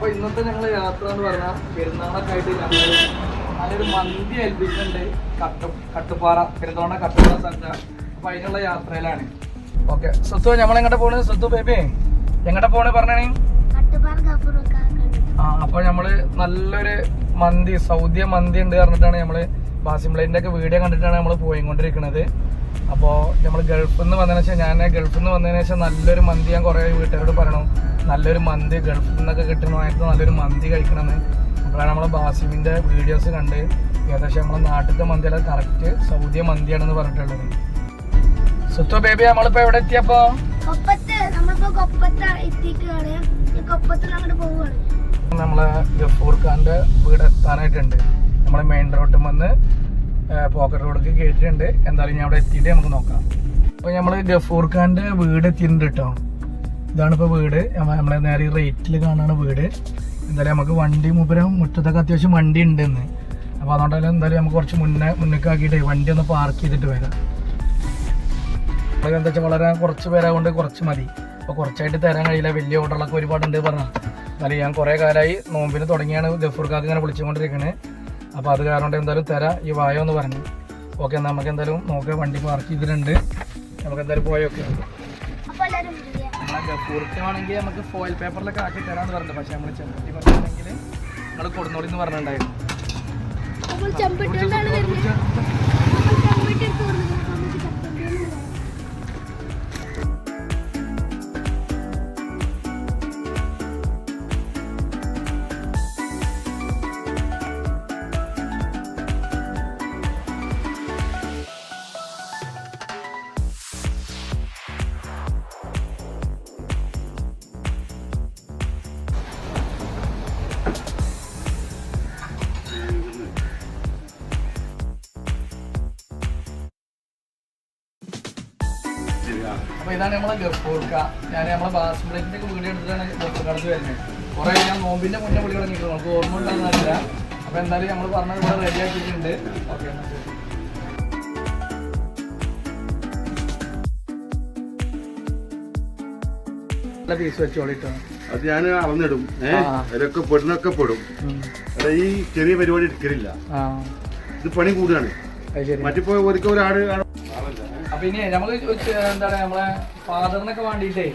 അപ്പൊ ഇന്നത്തെ ഞങ്ങൾ യാത്ര എന്ന് പറഞ്ഞാൽ പെരുന്നാളൊക്കെ ആയിട്ട് ഞങ്ങൾ നല്ലൊരു മന്തി ഏൽപ്പിച്ചിട്ടുണ്ട്. കട്ടു കട്ടുപാറ പെരുന്തോണ കട്ടുപാറ സ്ഥലത്താണ് അപ്പൊ അതിനുള്ള യാത്രയിലാണ്. ഓക്കെ. സുത്തു നമ്മൾ എങ്ങോട്ട് പോണ്? സുത്തു ബേബി എങ്ങോട്ട് പോണേ പറഞ്ഞേ ആ അപ്പൊ നമ്മൾ നല്ലൊരു മന്തി സൗദിയ മന്തി ഉണ്ട് പറഞ്ഞിട്ടാണ് നമ്മൾ ബാസിംബ്ലൈന്റെ ഒക്കെ വീഡിയോ കണ്ടിട്ടാണ് നമ്മൾ പോയിക്കൊണ്ടിരിക്കുന്നത് അപ്പോൾ നമ്മൾ ഗൾഫിൽ നിന്ന് വന്നതിന് ശേഷം ഞാൻ ഗൾഫിൽ നിന്ന് വന്നതിന് ശേഷം നല്ലൊരു മന്തി ഞാൻ കുറേ വീട്ടുകാരോട് പറയണം. നല്ലൊരു മന്തി ഗൾഫിൽ നിന്നൊക്കെ കിട്ടുന്നതായിട്ട് നല്ലൊരു മന്തി കഴിക്കണമെന്ന്. അപ്പോഴാണ് നമ്മൾ ബാസിമിന്റെ വീഡിയോസ് കണ്ട് ഏകദേശം നമ്മളെ നാട്ടിലത്തെ മന്തിയല്ല കറക്റ്റ് സൗദി മന്തിയാണെന്ന് പറഞ്ഞിട്ടുള്ളത്. സുത്തു ബേബി നമ്മളിപ്പോൾ എവിടെ എത്തിയപ്പോ? നമ്മളിപ്പോ നമ്മളെ ഗഫൂർ ഖാന്റെ വീട് എത്താനായിട്ടുണ്ട്. നമ്മളെ മെയിൻ റോഡിൽ വന്ന് പോക്കറ്റ് റോഡിലേക്ക് കയറ്റിയിട്ടുണ്ട് എന്തായാലും ഞാൻ അവിടെ എത്തിയിട്ട് നമുക്ക് നോക്കാം. അപ്പോൾ നമ്മൾ ഗഫൂർ ഖാന്റെ വീട് എത്തിയിട്ടുണ്ട് കേട്ടോ. ഇതാണ് ഇപ്പോൾ വീട്. നമ്മ- നമ്മളെ നേരെ റേറ്റിൽ കാണാണ് വീട്. എന്തായാലും നമുക്ക് വണ്ടി മുപ്പരം മുറ്റത്തൊക്കെ അത്യാവശ്യം വണ്ടി ഉണ്ട് ഇന്ന് അപ്പോൾ അതുകൊണ്ടല്ലേ എന്തായാലും നമുക്ക് കുറച്ച് മുന്നേ മുന്നേക്കാക്കിയിട്ട് വണ്ടി ഒന്ന് പാർക്ക് ചെയ്തിട്ട് വരാം. എന്താ വെച്ചാൽ വളരെ കുറച്ച് പേരാകൊണ്ട് കുറച്ച് മതി. അപ്പോൾ കുറച്ചായിട്ട് തരാൻ കഴിയില്ല. വലിയ ഓർഡറുകളൊക്കെ ഒരുപാടുണ്ട് പറഞ്ഞാൽ എന്നാലും ഞാൻ കുറേ കാലമായി നോമ്പിന് തുടങ്ങിയാണ് ഗഫൂർക്കാക്ക് ഇങ്ങനെ വിളിച്ചുകൊണ്ടിരിക്കുന്നത് അപ്പോൾ അത് കാരണം എന്തായാലും തരാം. ഈ വായോ എന്ന് പറഞ്ഞു. ഓക്കെ നമുക്ക് എന്തായാലും നോക്കുക വണ്ടി പാർക്ക് ചെയ്തിട്ടുണ്ട്. നമുക്ക് എന്തായാലും പോയൊക്കെ. നമ്മളെ ഗഫൂർക്ക് നമുക്ക് ഫോയിൽ പേപ്പറിലൊക്കെ ആക്കി തരാമെന്ന് പറഞ്ഞു പക്ഷേ നമ്മൾ ചെമ്പട്ടി പറഞ്ഞിട്ടുണ്ടെങ്കിൽ നിങ്ങൾ കൊടുന്നോളി എന്ന് പറഞ്ഞിട്ടുണ്ടായിരുന്നു. അപ്പോൾ ഇതാണ് നമ്മളെ ഗഫൂർക്ക. ഞാൻ നമ്മളെ ഒക്കെ വീഡിയോ എടുത്തിട്ടാണ് ഗഫൂർക്കടത്ത് വരുന്നത്. കുറെ ഞാൻ നോമ്പിന്റെ മുന്നേ വിളി തുടങ്ങിയിട്ടുണ്ട് നമുക്ക് ഓർമ്മ ഉണ്ടാകുന്നില്ല അപ്പോൾ എന്തായാലും നമ്മൾ പറഞ്ഞത് ഇവിടെ റെഡി ആക്കിയിട്ടുണ്ട്. ഓക്കെ പീസ് വെച്ചോളിട്ടോ. അത് ഞാൻ അളന്നിടും. ഏഹ്. അതിലൊക്കെ പെടുന്നൊക്കെ പെടും. അല്ല ഈ ചെറിയ പരിപാടി എടുക്കലില്ല. ഇത് പണി കൂടുതലാണ് മറ്റിപ്പോ ഒരിക്കൽ ഒരാട് അപ്പൊ ഇനി നമ്മൾ ചെ- എന്താണ് നമ്മളെ ഫാദറിനൊക്കെ വേണ്ടിയിട്ടേ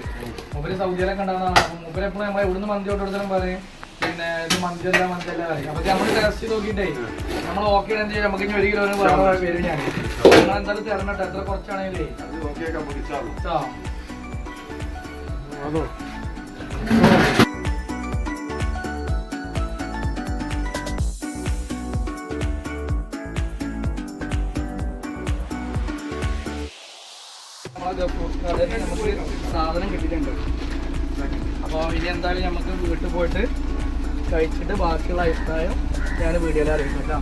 മൂപ്പര് സൗദിയിലൊക്കെ ഉണ്ടാകുന്നതാണ് അപ്പൊ മൂപ്പര് എപ്പോഴും നമ്മളെ എവിടുന്ന് മന്തി കൊണ്ടുകൊടുത്താലും പറയും. പിന്നെ ഇത് മന്തി അല്ല പറയും. അപ്പൊ നമ്മൾ ടെസ്റ്റ് നോക്കിട്ടേ നോക്കിയിട്ടേ നമ്മൾ ഓക്കെ എന്ത് ചെയ്യും നമുക്ക് ഇനി ഒരു കിലോ വേറെ ഞാൻ നിങ്ങൾ എന്തായാലും തരണം എത്ര കുറച്ചാണെങ്കിലേ. അതോ? നമുക്ക് സാധനം കിട്ടിയിട്ടുണ്ട്. അപ്പോൾ ഇനി എന്തായാലും നമുക്ക് വീട്ടിൽ പോയിട്ട് കഴിച്ചിട്ട് ബാക്കിയുള്ള അഭിപ്രായം ഞാൻ വീഡിയോയിൽ അറിയിക്കാം കേട്ടോ.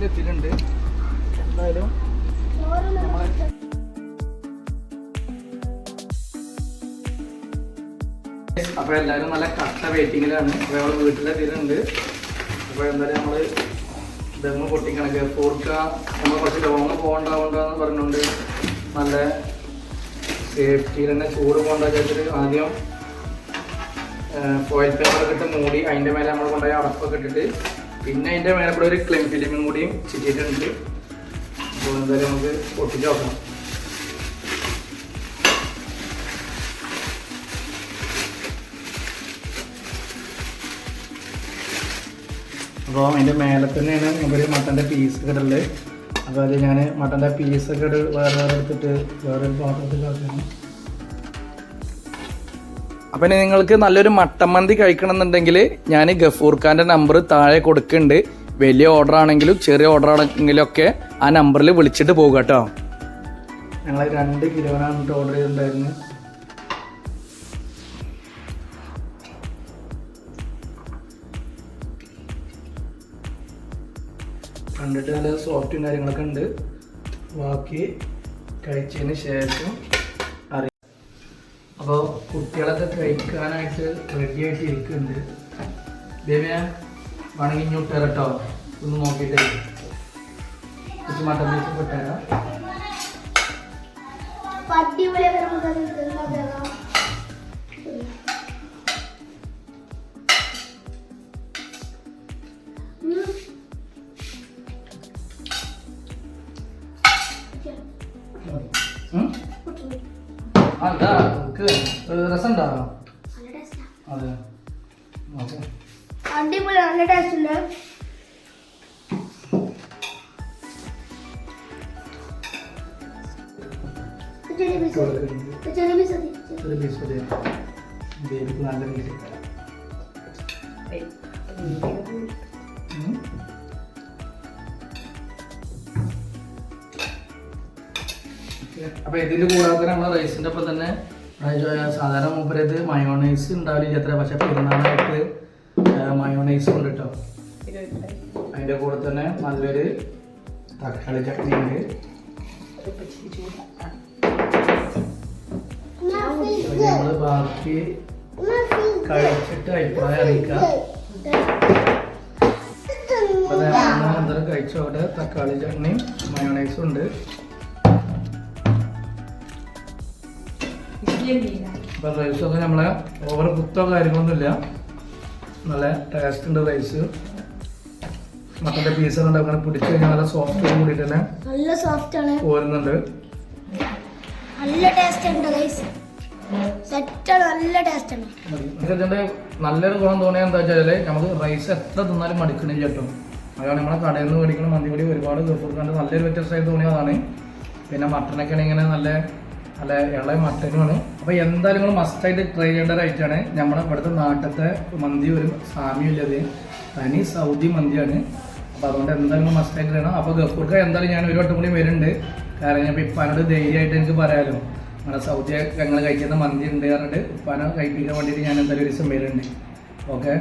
വീട്ടിലെത്തിയിട്ടുണ്ട് എന്തായാലും അപ്പൊ എല്ലാരും നല്ല കട്ട വെയിറ്റിങ്ങിലാണ് അപ്പൊ നമ്മൾ വീട്ടിലെത്തിയിട്ടുണ്ട് അപ്പൊ എന്തായാലും നമ്മൾ ദമ്മ പൊട്ടിക്കണം ഫോർക്ക നമ്മൾ കുറച്ച് ലോങ് പോകണ്ടാവണ്ടെന്ന് പറഞ്ഞുകൊണ്ട് നല്ല സേഫ്റ്റിയിൽ തന്നെ ചൂട് പോകണ്ട വിചാരിച്ചിട്ട് ആദ്യം ഫോയിൽ പേപ്പറൊക്കെ ഇട്ട് മൂടി അതിന്റെ മേലെ നമ്മൾ കൊണ്ടുപോയി അടപ്പൊക്കെ ഇട്ടിട്ട് പിന്നെ അതിന്റെ മേലെ കൂടെ ഒരു ക്ലെയിം ഫിലിമും കൂടിയും ചിറ്റിയിട്ടുണ്ട് അപ്പോൾ എന്തായാലും നമുക്ക് പൊട്ടിച്ച് നോക്കണം അപ്പോൾ അതിന്റെ മേലെ തന്നെയാണ് നമുക്കൊരു മട്ടന്റെ പീസ് കിടൽ അപ്പോൾ അത് ഞാൻ മട്ടന്റെ പീസൊക്കെ വേറെ വേറെ എടുത്തിട്ട് വേറൊരു പാത്രത്തിൽ ആക്കണം. അപ്പം നിങ്ങൾക്ക് നല്ലൊരു മട്ടൻ മന്തി കഴിക്കണം എന്നുണ്ടെങ്കിൽ ഞാൻ ഗഫൂർ ഖാന്റെ നമ്പർ താഴെ കൊടുക്കുന്നുണ്ട്. വലിയ ഓർഡർ ആണെങ്കിലും ചെറിയ ഓർഡർ ആണെങ്കിലും ഒക്കെ ആ നമ്പറിൽ വിളിച്ചിട്ട് പോകുക കേട്ടോ. ഞങ്ങൾ രണ്ട് കിലോനാണ് ഓർഡർ ചെയ്തിട്ടുണ്ടായിരുന്നു. കണ്ടിട്ട് നല്ല സോഫ്റ്റും കാര്യങ്ങളൊക്കെ ഉണ്ട്. ബാക്കി കഴിച്ചതിന് ശേഷം അപ്പോൾ കുട്ടികളൊക്കെ കഴിക്കാനായിട്ട് റെഡി ആയിട്ട് ഇരിക്കുന്നുണ്ട് ബേബിയ വേണമെങ്കിൽ ഇങ്ങോട്ട് കേട്ടോ ഒന്ന് നോക്കിയിട്ട് കുറച്ച് മട്ടൻ പീസ് പെട്ടേരാ ആൾക്കാർ നമുക്ക് രസം ടേസ്റ്റാ അതെ. അടിപൊളി നല്ല ടേസ്റ്റ് ഉണ്ട്. ബേബിക്ക് നല്ല പീസ് അപ്പൊ ഇതിന്റെ കൂടാതെ നമ്മളെ റൈസിന്റെ ഒപ്പം തന്നെ സാധാരണ മൂപ്പരത് മയോണൈസ് ഉണ്ടാവില്ല എത്ര പക്ഷെ പെരുന്നാളായിട്ട് മയോണൈസ് ഉണ്ട് കേട്ടോ അതിന്റെ കൂടെ തന്നെ നല്ലൊരു തക്കാളി ചട്നി ഉണ്ട്. ബാക്കി കഴിച്ചിട്ട് അഭിപ്രായം അറിയിക്കാം. അപ്പൊ ദേ നമ്മൾ എന്തായാലും കഴിച്ചോടെ തക്കാളി ചട്നി മയോണൈസും ഉണ്ട്. അപ്പൊ റൈസൊക്കെ നമ്മളെ ഓവർ കുത്തോ കാര്യങ്ങളൊന്നുമില്ല. നല്ല ടേസ്റ്റ് ഉണ്ട് റൈസ് മക്കളുടെ പീസ് ഉണ്ട് അങ്ങനെ പിടിച്ചു കഴിഞ്ഞാൽ നല്ല സോഫ്റ്റ് കൂടിയിട്ട് തന്നെ നല്ല സോഫ്റ്റ് ആണ്. പോരുന്നുണ്ട്. നല്ല ടേസ്റ്റ് ഉണ്ട് റൈസ് നല്ലൊരു ഗുണം തോന്നിയ എന്താ വെച്ചാൽ നമുക്ക് റൈസ് എത്ര തിന്നാലും മടുക്കണില്ല കേട്ടോ. അതാണ് നമ്മളെ കടയിൽ നിന്ന് മേടിക്കുന്ന മന്തി കൂടി ഒരുപാട് കണ്ട് നല്ലൊരു വ്യത്യസ്തമായി തോന്നിയതാണ്. പിന്നെ മട്ടനൊക്കെ ആണെങ്കിൽ ഇങ്ങനെ നല്ല നല്ല ഇളയ മട്ടനുമാണ്. അപ്പോൾ എന്തായാലും നിങ്ങൾ മസ്റ്റായിട്ട് ട്രൈ ചെയ്യേണ്ട ഐറ്റമാണ് നമ്മുടെ ഇവിടുത്തെ നാട്ടിലത്തെ മന്തി ഒരു സാമ്യമില്ലത് തനി സൗദി മന്തിയാണ്. അപ്പോൾ അതുകൊണ്ട് എന്തായാലും മസ്റ്റായിട്ട് ചെയ്യണം. അപ്പോൾ ഗഫൂർക്ക എന്തായാലും ഞാൻ ഒരു വട്ടം കൂടി വരുന്നുണ്ട്. കാരണം ഞാൻ ഇപ്പാനോട് ധൈര്യമായിട്ട് എനിക്ക് പറയാലോ. നമ്മുടെ സൗദി ഞങ്ങൾ കഴിക്കുന്ന മന്തി ഉണ്ട് പറഞ്ഞിട്ട് ഉപ്പാനെ കഴിപ്പിക്കാൻ വേണ്ടിയിട്ട് ഞാൻ എന്തായാലും ഒരു ദിവസം വരുന്നുണ്ട്. ഓക്കെ